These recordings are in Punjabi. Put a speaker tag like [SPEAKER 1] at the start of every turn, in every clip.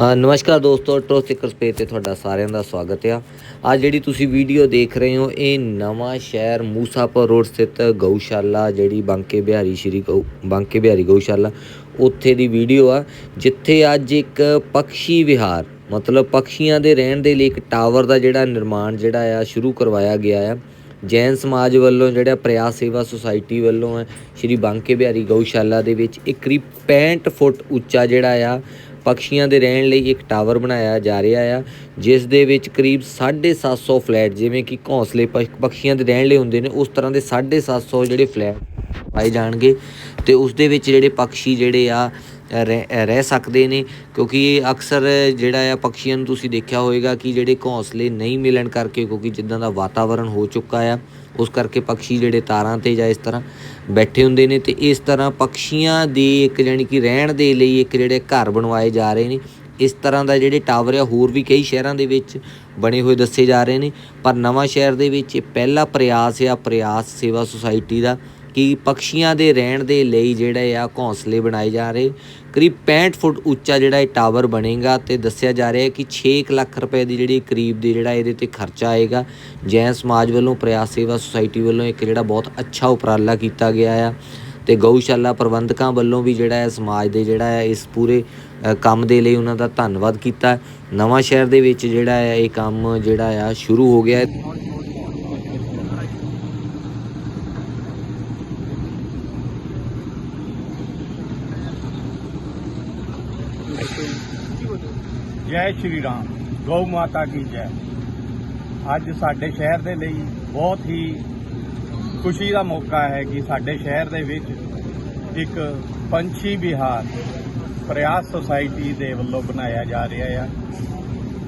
[SPEAKER 1] ਨਮਸਕਾਰ ਦੋਸਤੋ ਟੋਸਿਕਰ ਸਪੇਸ ਤੇ ਤੁਹਾਡਾ ਸਾਰਿਆਂ ਦਾ ਸਵਾਗਤ ਆ। ਅੱਜ ਜਿਹੜੀ ਤੁਸੀਂ ਵੀਡੀਓ ਦੇਖ ਰਹੇ ਹੋ, ਇਹ ਨਵਾਂ ਸ਼ਹਿਰ ਮੂਸਾਪੁਰ ਰੋਡ ਸਥਿਤ ਗਊਸ਼ਾਲਾ ਜਿਹੜੀ ਬਾਂਕੇ ਬਿਹਾਰੀ ਸ਼੍ਰੀ ਗਊ, ਬਾਂਕੇ ਬਿਹਾਰੀ ਗਊਸ਼ਾਲਾ, ਉੱਥੇ ਦੀ ਵੀਡੀਓ ਆ, ਜਿੱਥੇ ਅੱਜ ਇੱਕ ਪਕਸ਼ੀ ਵਿਹਾਰ, ਮਤਲਬ ਪਕਸ਼ੀਆਂ ਦੇ ਰਹਿਣ ਦੇ ਲਈ ਇੱਕ ਟਾਵਰ ਦਾ ਜਿਹੜਾ ਨਿਰਮਾਣ ਜਿਹੜਾ ਆ, ਸ਼ੁਰੂ ਕਰਵਾਇਆ ਗਿਆ ਆ। ਜੈਨ ਸਮਾਜ ਵੱਲੋਂ ਜਿਹੜਾ ਪ੍ਰਿਆਸ ਸੇਵਾ ਸੁਸਾਇਟੀ ਵੱਲੋਂ ਹੈ ਸ਼੍ਰੀ ਬਾਂਕੇ ਬਿਹਾਰੀ ਗਊਸ਼ਾਲਾ ਦੇ ਵਿੱਚ ਇੱਕ ਕਰੀਬ 65 ਫੁੱਟ ਉੱਚਾ ਜਿਹੜਾ ਆ ਪਕਸ਼ੀਆਂ ਦੇ ਰਹਿਣ ਲਈ ਇੱਕ ਟਾਵਰ ਬਣਾਇਆ ਜਾ ਰਿਹਾ ਆ, ਜਿਸ ਦੇ ਵਿੱਚ ਕਰੀਬ 750 ਫਲੈਟ ਜਿਵੇਂ ਕਿ ਘੌਂਸਲੇ ਪਕਸ਼ੀਆਂ ਦੇ ਰਹਿਣ ਲਈ ਹੁੰਦੇ ਨੇ, ਉਸ ਤਰ੍ਹਾਂ ਦੇ 750 ਜਿਹੜੇ ਫਲੈਟ ਪਾਏ ਜਾਣਗੇ ਤੇ ਉਸ ਦੇ ਵਿੱਚ ਜਿਹੜੇ ਪਕਸ਼ੀ ਜਿਹੜੇ ਆ ਰਹਿ ਰਹਿ ਸਕਦੇ ਨੇ, ਕਿਉਂਕਿ ਅਕਸਰ ਜਿਹੜਾ ਆ ਪਕਸ਼ੀਆਂ ਨੂੰ ਤੁਸੀਂ ਦੇਖਿਆ ਹੋਵੇਗਾ ਕਿ ਜਿਹੜੇ ਘੌਂਸਲੇ ਨਹੀਂ ਮਿਲਣ ਕਰਕੇ, ਕਿਉਂਕਿ ਜਿੱਦਾਂ ਦਾ ਵਾਤਾਵਰਣ ਹੋ ਚੁੱਕਾ ਆ ਉਸ ਕਰਕੇ ਪੰਛੀ ਜਿਹੜੇ ਤਾਰਾਂ ਤੇ ਜਾਂ ਇਸ ਤਰ੍ਹਾਂ ਬੈਠੇ ਹੁੰਦੇ ਨੇ ਤੇ ਇਸ ਤਰ੍ਹਾਂ ਪੰਛੀਆਂ ਦੀ ਇੱਕ ਜਾਣੀ ਕਿ ਰਹਿਣ ਦੇ ਲਈ ਇੱਕ ਜਿਹੜੇ ਘਰ ਬਣਵਾਏ ਜਾ ਰਹੇ ਨੇ, ਇਸ ਤਰ੍ਹਾਂ ਦਾ ਜਿਹੜੇ ਟਾਵਰ ਆ ਹੋਰ ਵੀ ਕਈ ਸ਼ਹਿਰਾਂ ਦੇ ਵਿੱਚ ਬਣੇ ਹੋਏ ਦੱਸੇ ਜਾ ਰਹੇ ਨੇ, ਪਰ ਨਵਾਂ ਸ਼ਹਿਰ ਦੇ ਵਿੱਚ ਇਹ ਪਹਿਲਾ ਪ੍ਰਯਾਸ ਆ, ਪ੍ਰਯਾਸ ਸੇਵਾ ਸੁਸਾਇਟੀ ਦਾ ਕਿ ਪੰਛੀਆਂ ਦੇ ਰਹਿਣ ਦੇ ਲਈ ਜਿਹੜੇ ਆ ਘੌਂਸਲੇ ਬਣਾਏ ਜਾ ਰਹੇ। ਕਰੀਬ 65 ਫੁੱਟ ਉੱਚਾ ਜਿਹੜਾ ਇਹ ਟਾਵਰ ਬਣੇਗਾ ਤੇ ਦੱਸਿਆ ਜਾ ਰਿਹਾ ਹੈ ਕਿ 6 ਕੁ ਲੱਖ ਰੁਪਏ ਦੀ ਜਿਹੜੀ ਕਰੀਬ ਦੇ ਜਿਹੜਾ ਇਹਦੇ ਤੇ ਖਰਚਾ ਆਏਗਾ। ਜੈਨ ਸਮਾਜ ਵੱਲੋਂ ਪ੍ਰਯਾਸ ਸੇਵਾ ਸੁਸਾਇਟੀ ਵੱਲੋਂ ਇੱਕ ਜਿਹੜਾ ਬਹੁਤ ਅੱਛਾ ਉਪਰਾਲਾ ਕੀਤਾ ਗਿਆ ਆ ਤੇ ਗਊਸ਼ਾਲਾ ਪ੍ਰਬੰਧਕਾਂ ਵੱਲੋਂ ਵੀ ਜਿਹੜਾ ਹੈ ਸਮਾਜ ਦੇ ਜਿਹੜਾ ਹੈ ਇਸ ਪੂਰੇ ਕੰਮ ਦੇ ਲਈ ਉਹਨਾਂ ਦਾ ਧੰਨਵਾਦ ਕੀਤਾ। ਨਵਾਂ ਸ਼ਹਿਰ ਦੇ ਵਿੱਚ ਜਿਹੜਾ ਹੈ ਇਹ ਕੰਮ ਜਿਹੜਾ ਆ ਸ਼ੁਰੂ ਹੋ ਗਿਆ ਹੈ।
[SPEAKER 2] ਜੈ ਸ਼੍ਰੀ ਰਾਮ। ਗਊ ਮਾਤਾ ਕੀ ਜੈ। ਅੱਜ ਸਾਡੇ ਸ਼ਹਿਰ ਦੇ ਲਈ ਬਹੁਤ ਹੀ ਖੁਸ਼ੀ ਦਾ ਮੌਕਾ ਹੈ ਕਿ ਸਾਡੇ ਸ਼ਹਿਰ ਦੇ ਵਿੱਚ ਇੱਕ ਪੰਛੀ ਵਿਹਾਰ ਪ੍ਰਯਾਸ ਸੁਸਾਇਟੀ ਦੇ ਵੱਲੋਂ ਬਣਾਇਆ ਜਾ ਰਿਹਾ ਹੈ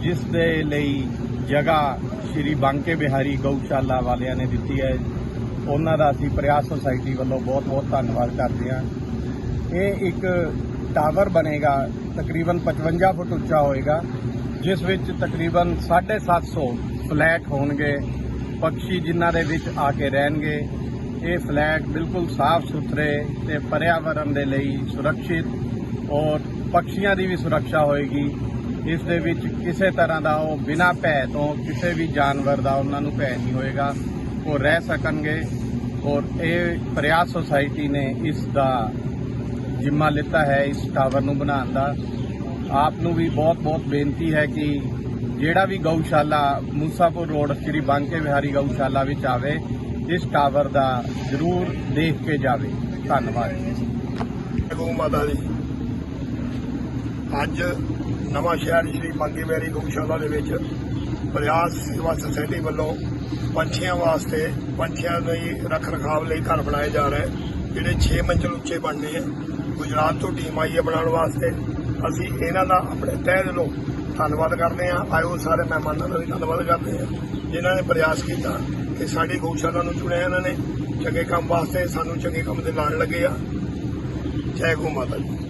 [SPEAKER 2] ਜਿਸ ਦੇ ਲਈ ਜਗ੍ਹਾ ਸ਼੍ਰੀ ਬਾਂਕੇ ਬਿਹਾਰੀ ਗਊਸ਼ਾਲਾ ਵਾਲਿਆਂ ਨੇ ਦਿੱਤੀ ਹੈ। ਉਹਨਾਂ ਦਾ ਅਸੀਂ ਪ੍ਰਯਾਸ ਸੁਸਾਇਟੀ ਵੱਲੋਂ ਬਹੁਤ ਬਹੁਤ ਧੰਨਵਾਦ ਕਰਦੇ ਹਾਂ। ਇਹ ਇੱਕ ਟਾਵਰ ਬਣੇਗਾ ਤਕਰੀਬਨ 55 ਫੁੱਟ ਉੱਚਾ ਹੋਏਗਾ, ਜਿਸ ਵਿੱਚ ਤਕਰੀਬਨ 750 ਫਲੈਟ ਹੋਣਗੇ, ਪੰਛੀ ਜਿਨ੍ਹਾਂ ਦੇ ਵਿੱਚ ਆ ਕੇ ਰਹਿਣਗੇ। ਇਹ ਫਲੈਟ ਬਿਲਕੁਲ ਸਾਫ਼ ਸੁਥਰੇ ਤੇ ਪਰਿਆਵਰਣ ਦੇ ਲਈ ਸੁਰੱਖਿਅਤ ਔਰ ਪੰਛੀਆਂ ਦੀ ਵੀ ਸੁਰੱਖਿਆ ਹੋਏਗੀ। ਇਸ ਦੇ ਵਿੱਚ ਕਿਸੇ ਤਰ੍ਹਾਂ ਦਾ ਉਹ ਬਿਨਾਂ ਭੈ ਤੋਂ ਕਿਸੇ ਵੀ ਜਾਨਵਰ ਦਾ ਉਹਨਾਂ ਨੂੰ ਭੈ ਨਹੀਂ ਹੋਏਗਾ, ਉਹ ਰਹਿ ਸਕਣਗੇ ਔਰ ਇਹ ਪ੍ਰਯਾਸ ਸੁਸਾਇਟੀ ਨੇ ਇਸ ਦਾ ਜਿੰਮਾ ਲਿੱਤਾ ਹੈ ਇਸ ਟਾਵਰ ਨੂੰ ਬਣਾਉਣ ਦਾ। ਆਪ ਨੂੰ ਵੀ ਬਹੁਤ-ਬਹੁਤ ਬੇਨਤੀ ਹੈ ਕਿ ਜਿਹੜਾ ਵੀ ਗਊਸ਼ਾਲਾ ਮੂਸਾਪੁਰ ਰੋਡ, ਸ੍ਰੀ ਬਾਂਕੇ ਵਿਹਾਰੀ ਗਊਸ਼ਾਲਾ ਵਿੱਚ ਆਵੇ, ਇਸ ਟਾਵਰ ਦਾ ਜ਼ਰੂਰ ਦੇਖ ਕੇ ਜਾਵੇ। ਧੰਨਵਾਦ।
[SPEAKER 3] ਗਊ ਮਾਤਾ ਦੀ ਅੱਜ ਨਵਾਂ ਸ਼ਹਿਰ ਸ਼੍ਰੀ ਬਾਂਕੇ ਮੇਰੀ ਗਊਸ਼ਾਲਾ ਦੇ ਵਿੱਚ ਪ੍ਰਯਾਸ ਸੇਵਾ ਸੁਸਾਇਟੀ ਵੱਲੋਂ ਪੰਛੀਆਂ ਵਾਸਤੇ, ਪੰਛੀਆਂ ਲਈ ਰੱਖ ਰਖਾਵ ਲਈ ਘਰ ਬਣਾਏ ਜਾ ਰਹੇ, ਜਿਹੜੇ 6 ਮੰਜ਼ਲ ਉੱਚੇ ਬਣਨੇ ਆ। ਗੁਜਰਾਤ ਤੋਂ ਟੀਮ ਆਈ ਹੈ ਬਣਾਉਣ ਵਾਸਤੇ। ਅਸੀਂ ਇਹਨਾਂ ਦਾ ਆਪਣੇ ਤਹਿ ਦਿਲੋਂ ਧੰਨਵਾਦ ਕਰਦੇ ਹਾਂ। ਆਇਓ ਸਾਰੇ ਮਹਿਮਾਨਾਂ ਦਾ ਵੀ ਧੰਨਵਾਦ ਕਰਦੇ ਹਾਂ, ਜਿਨ੍ਹਾਂ ਨੇ ਪ੍ਰਯਾਸ ਕੀਤਾ ਕਿ ਸਾਡੀ ਗਊਸ਼ਾਲਾ ਨੂੰ ਚੁਣਿਆ ਇਹਨਾਂ ਨੇ। ਚੰਗੇ ਕੰਮ ਵਾਸਤੇ ਸਾਨੂੰ ਚੰਗੇ ਕੰਮ ਦੇ ਲਾਣ ਲੱਗੇ ਆ। ਜੈ ਗਊ ਮਾਤਾ ਜੀ।